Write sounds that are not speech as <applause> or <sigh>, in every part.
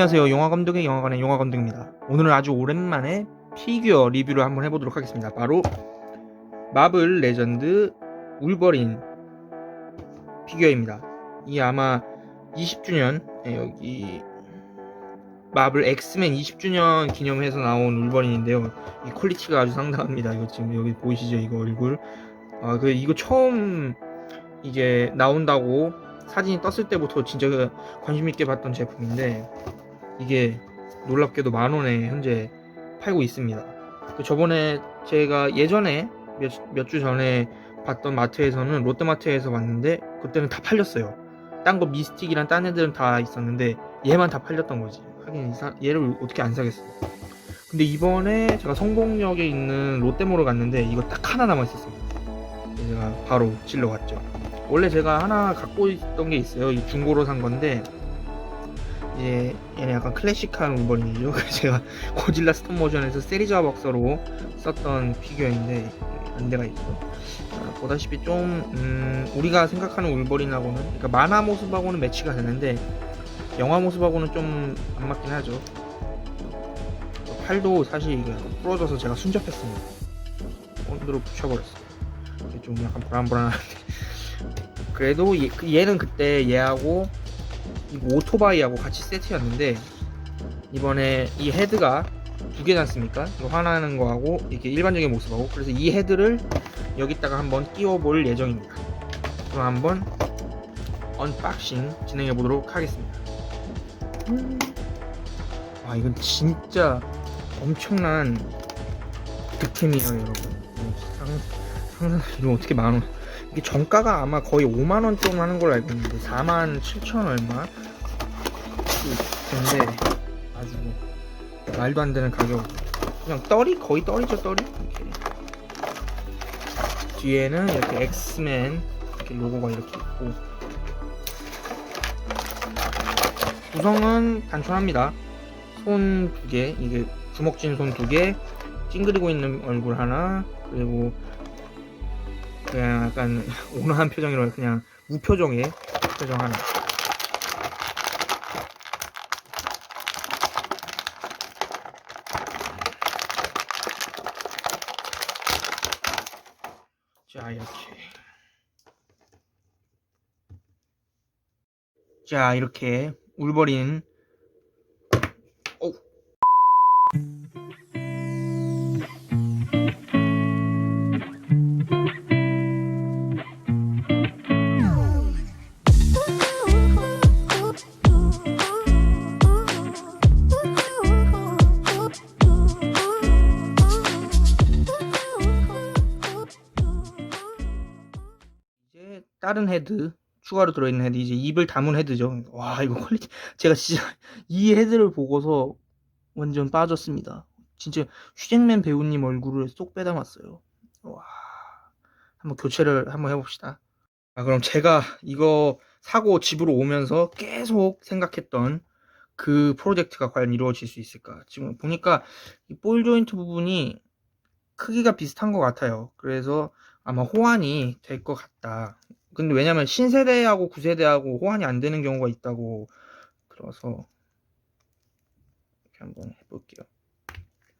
안녕하세요. 영화 감독의 영화관의 영화 감독입니다. 오늘은 아주 오랜만에 피규어 리뷰를 한번 해보도록 하겠습니다. 바로 마블 레전드 울버린 피규어입니다. 이 아마 20주년 예, 여기 마블 엑스맨 20주년 기념해서 나온 울버린인데요. 이 퀄리티가 아주 상당합니다. 이거 지금 여기 보이시죠? 이거 얼굴. 아, 그 이거 처음 이게 나온다고 사진이 떴을 때부터 진짜 그 관심 있게 봤던 제품인데 이게 놀랍게도 만 원에 현재 팔고 있습니다. 그 저번에 제가 예전에 몇 주 전에 봤던 마트에서는 롯데마트에서 봤는데 그때는 다 팔렸어요. 딴 거 미스틱이랑 딴 애들은 다 있었는데 얘만 다 팔렸던 거지. 하긴 얘를 어떻게 안 사겠어. 근데 이번에 제가 성공역에 있는 롯데몰을 갔는데 이거 딱 하나 남아 있었습니다. 제가 바로 질러 갔죠. 원래 제가 하나 갖고 있던 게 있어요. 이 중고로 산 건데 이제 얘는 약간 클래식한. <laughs> 그래서 제가 고질라 스톱 모션에서 세리자 박사로 썼던 피규어인데 안대가 있고 아, 보다시피 좀 음, 우리가 생각하는 울버린하고는 그러니까 만화 모습하고는 매치가 되는데 영화 모습하고는 좀 안 맞긴 하죠. 팔도 사실 이게 부러져서 제가 순접했습니다. 온도로 붙여버렸어요. 좀 약간 불안불안한데 <laughs> 그래도 얘, 그 얘는 그때 얘하고 이거 오토바이하고 같이 세트였는데 이번에 이 헤드가 두 개지 않습니까? 이거 하나는 거하고 이렇게 일반적인 모습하고 그래서 이 헤드를 여기다가 한번 끼워 볼 예정입니다. 그럼 한번 언박싱 진행해 보도록 하겠습니다. 음. 아 이건 진짜 엄청난 득템이에요 여러분. 상, 상상 이거 어떻게 만 원? 이게 정가가 아마 거의 5만 원 좀 하는 걸로 알고 있는데 4만 7천 얼마? 근데 아주 뭐 말도 안 되는 가격. 그냥 떨이 거의 떨이죠 떨이. 이렇게 뒤에는 이렇게 엑스맨 이렇게 로고가 이렇게 있고 구성은 단순합니다. 손 두 개, 이게 주먹진 손 두 개, 찡그리고 있는 얼굴 하나, 그리고 그냥 약간 온화한 표정이라 그냥 무표정의 표정 하나. 자 이렇게. 자 이렇게 울버린. 어. 다른 헤드 추가로 들어있는 헤드 이제 입을 담은 헤드죠. 와 이거 퀄리티 제가 진짜 <laughs> 이 헤드를 보고서 완전 빠졌습니다. 진짜 휴잭맨 배우님 얼굴을 쏙 빼닮았어요. 와 한번 교체를 한번 해봅시다. 아 그럼 제가 이거 사고 집으로 오면서 계속 생각했던 그 프로젝트가 과연 이루어질 수 있을까? 지금 보니까 이 볼 조인트 부분이 크기가 비슷한 것 같아요. 그래서 아마 호환이 될 것 같다. 근데 왜냐면 신세대하고 구세대하고 호환이 안 되는 경우가 있다고 들어서 이렇게 한번 해볼게요.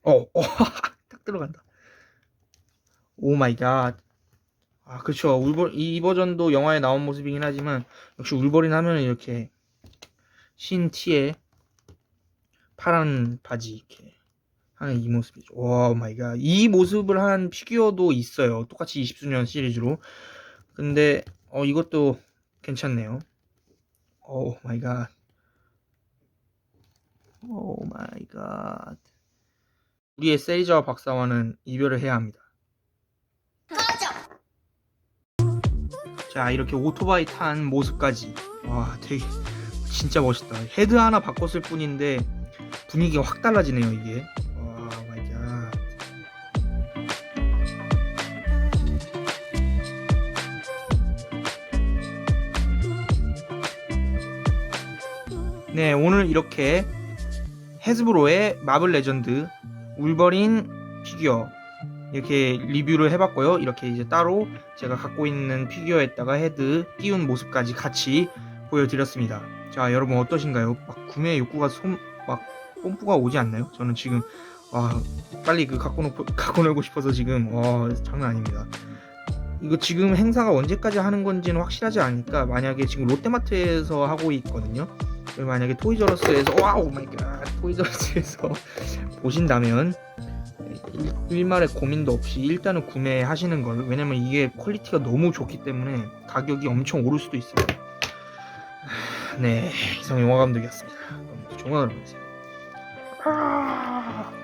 어, 어, <laughs> 딱 들어간다. 오 마이 갓. 아, 그쵸. 울버, 이 버전도 영화에 나온 모습이긴 하지만, 역시 울버린 하면은 이렇게, 흰 티에, 파란 바지, 이렇게, 하는 이 모습이죠. 오 마이 갓. 이 모습을 한 피규어도 있어요. 똑같이 20주년 시리즈로. 근데, 어, 이것도 괜찮네요. 오 마이 갓. 오 마이 갓. 우리의 세이저와 박사와는 이별을 해야 합니다. 자, 이렇게 오토바이 탄 모습까지. 와, 되게, 진짜 멋있다. 헤드 하나 바꿨을 뿐인데, 분위기가 확 달라지네요, 이게. 네, 오늘 이렇게 헤즈브로의 마블 레전드 울버린 피규어 이렇게 리뷰를 해봤고요. 이렇게 이제 따로 제가 갖고 있는 피규어에다가 헤드 띄운 모습까지 같이 보여드렸습니다. 자, 여러분 어떠신가요? 막 구매 욕구가 솜, 막 뽐뿌가 오지 않나요? 저는 지금 와 빨리 그 갖고 놓고 <laughs> 갖고 놀고 싶어서 지금 와 장난 아닙니다. 이거 지금 행사가 언제까지 하는 건지는 확실하지 않으니까 만약에 지금 롯데마트에서 하고 있거든요. 만약에 토이저러스에서 와우 마이 갓 토이저러스에서 <laughs> 보신다면 일- 일말의 고민도 없이 일단은 구매하시는 걸 왜냐면 이게 퀄리티가 너무 좋기 때문에 가격이 엄청 오를 수도 있습니다. 네 이상 영화 감독이었습니다. 그럼 하루 보내세요. 아~